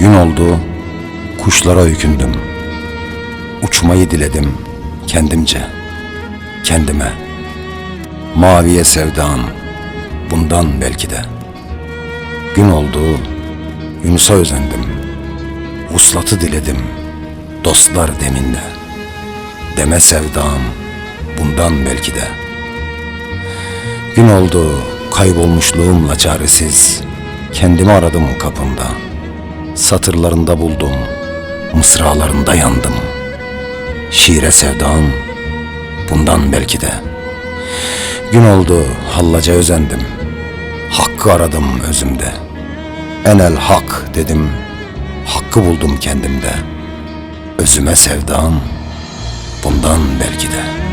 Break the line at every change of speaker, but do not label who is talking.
Gün oldu, kuşlara öykündüm. Uçmayı diledim kendimce, kendime. Maviye sevdam, bundan belki de. Gün oldu, Yunus'a özendim. Vuslatı diledim, dostlar deminde. Deme sevdam, bundan belki de. Gün oldu, kaybolmuşluğumla çaresiz. Kendimi aradım kapında. Satırlarında buldum, mısralarında yandım. Şiire sevdam, bundan belki de. Gün oldu, hallaca özendim. Hakkı aradım özümde. Enel hak dedim, hakkı buldum kendimde. Özüme sevdam, bundan belki de.''